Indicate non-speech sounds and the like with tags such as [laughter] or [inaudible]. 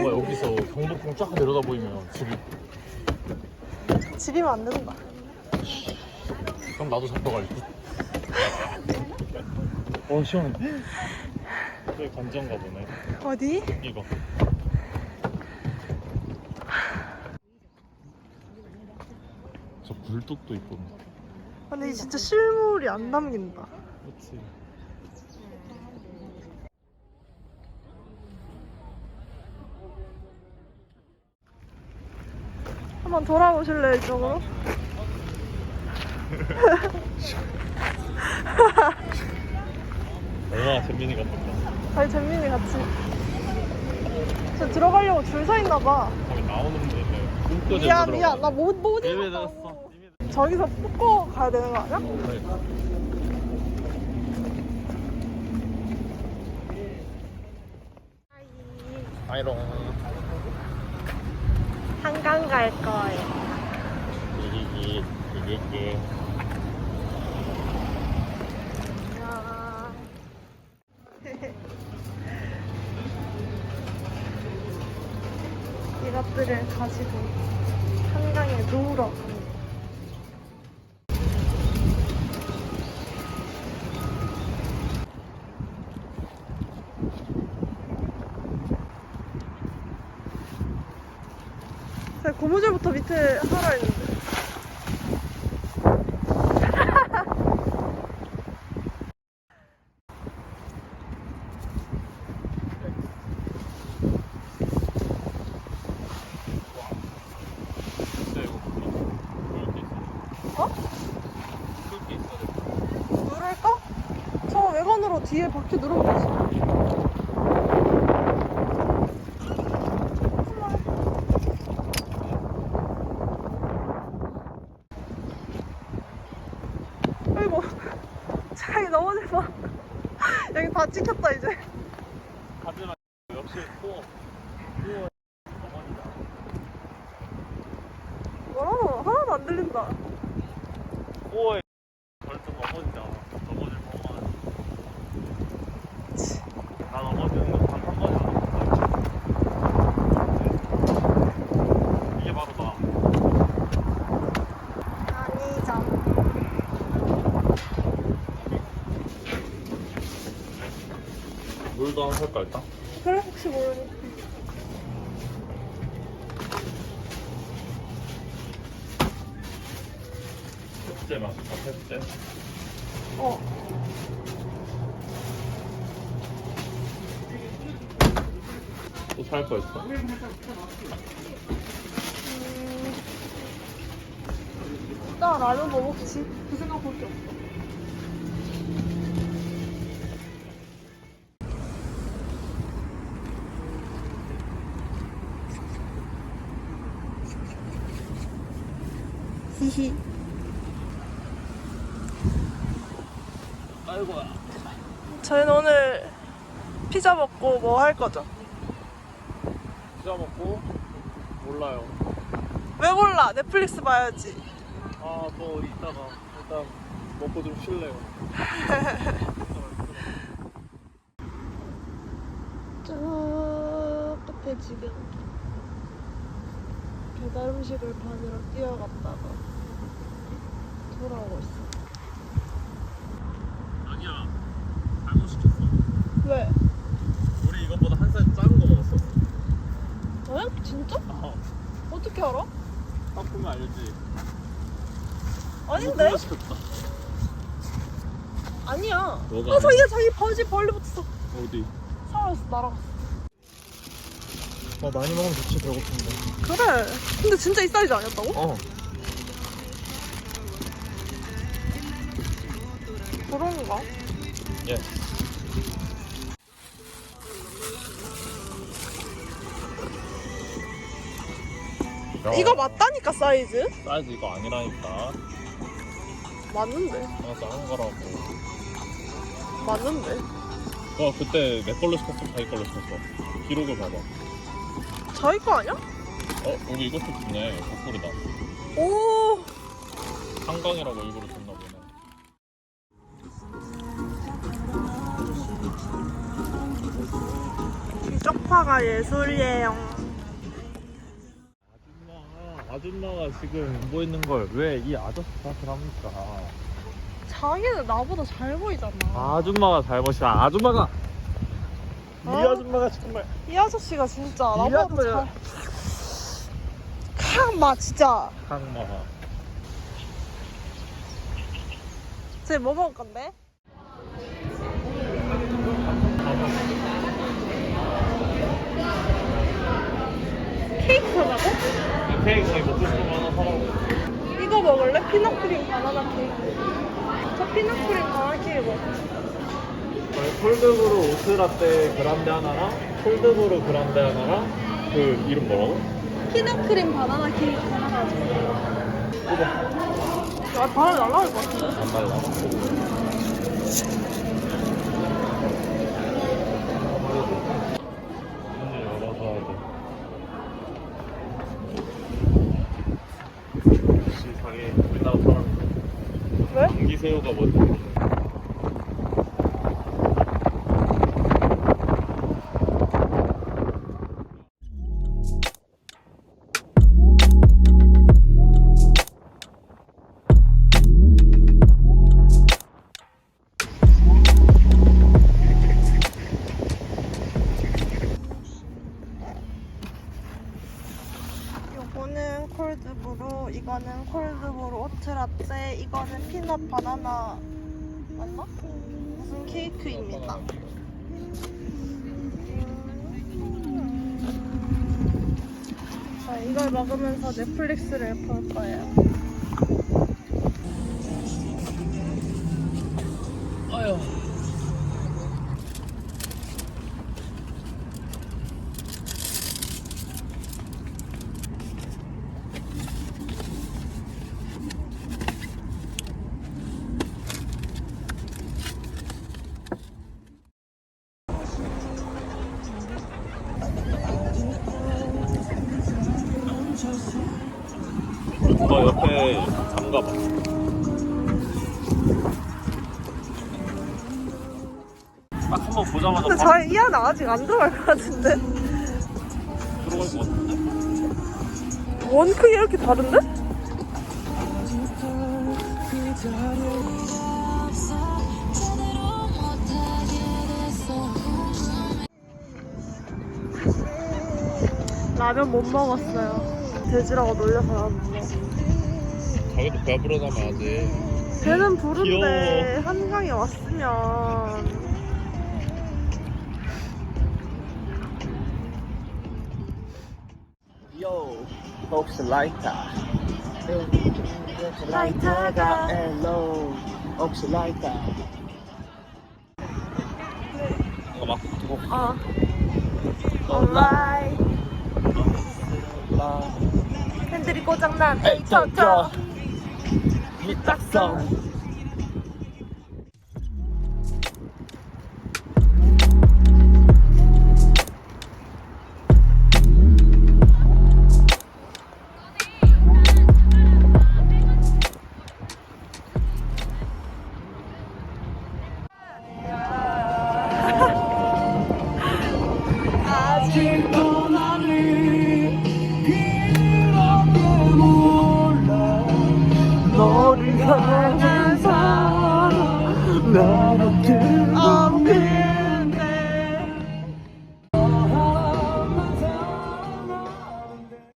뭔가 여기서 경복궁 쫙 내려다 보이면 집이. 집이면 안 된다. 그럼 나도 잡혀갈게. 어 시원해. 저기 관전가 보네. 어디? 이거. 저 굴뚝도 있고. 근데 이 진짜 실물이 안 담긴다. 그렇지 한번 돌아보실래요, 이쪽으로? [laughs] 얼마나 재민이 같을까 저희 잼민이 같이. 저 들어가려고 줄 서 있나 봐. 거기 나오는데 꿈꿔 미안, 미안. 나 못, 못 읽었다고. 들었어 저기서 뽑고 가야 되는 거 아니야? 아이롱 한강 갈 거예요. 이기기 이기기 [laughs] 이것들을 가지고 한강에 누우러 갑니다. 이거 보일 게 있어 어? 누를까? 저 외관으로 뒤에 바퀴 누르고 아이고 차이 넘어질 뻔 [laughs] 여기 다 찍혔다 이제. 가지마. 역시 또 뭐라고 하나도 안 들린다. 오에 벌써 넘어지지 않아 넘어질 뻔만 나 넘어지는 거단한 번이야 이게 바로 나 아니죠 한번 살까 일단? 그래 혹시 모르니 셋째 마실까 셋째? 어 또 살 거 있어? 음, 이따 라면 뭐 먹지? 그 생각 밖에 없어 히히 아이고야 저희는 오늘 피자 먹고 뭐 할 거죠? 피자 먹고 몰라요 왜 몰라? 넷플릭스 봐야지. 아또 이따가 일단 먹고 좀 쉴래요 저 끝에 지금 배달 음식을 받으러 뛰어갔다가 돌아오고 있어. 아니야 잘못 시켰어 왜? 우리 이것보다 한 살 작은 거 먹었어 에? 진짜? 어, 어떻게 알아? 딱 보면 알지 아닌데? 이거 시켰다 아니야. 뭐가 아, 자기가 자기 바지 벌레 붙었어. 어디? 사라졌어, 날아갔어. 어 많이 먹으면 좋지 배고픈데 그래. 근데 진짜 이 사이즈 아니었다고? 어 그런가? 예. 이거 맞다니까 사이즈? 사이즈 이거 아니라니까 맞는데. 아 작은 거라고 맞는데. 어 그때 내 걸로 시켰어 자기 걸로 시켰어 기록을 봐봐 자기 거 아니야? 어 여기 이것도 주네 거꾸로다 오. 한강이라고 일부러 줬나 보 소파가 예술이에요. 아줌마, 아줌마가 지금 뭐 있는 걸 왜 이 아저씨 탓을 합니까? 자기는 나보다 잘 보이잖아. 아줌마가 잘못이야. 아줌마가 이 어? 아줌마가 정말 이 아저씨가 진짜 이 나보다 아줌마야. 잘. 캬마 진짜. 강마. 쟤 뭐 먹을 건데? 케이크 사자고? 케이크 먹고 싶은 거 하나 사라고. 이거 먹을래? 피넛크림 바나나 케이크. 저 피넛크림 바나나 케이크 먹어. 콜드브루 오트라떼 그란데 하나랑 콜드브루 그란데 하나랑 그 이름 뭐라고? 피넛크림 바나나 케이크 하나 가지고. 아, 바나나 날라갈 것 같은데? 안 달라. 우리나라 사람 왜? 공기새우가 뭔지 이거는 피넛 바나나 맞나? 무슨 케이크입니다. 자, 이걸 먹으면서 넷플릭스를 볼 거예요. 아유 너 옆에 잠가봐 딱 한 번 보자마자 근데 바로 저이 안에 아직 안 들어갈 것 같은데? 들어갈 것 같은데? 원 크기 이렇게 다른데? 라면 못 먹었어요. 돼지라고 놀려서. 자기도 배부르다면 하지. 배는 부른데 한강에 왔으면. Yo, 혹시 라이터? 라이터가 헬로, 혹시 라이터? 잠깐만 어. 온라인 라, 핸들이 고장난. 에이. 에이터터 미딱성.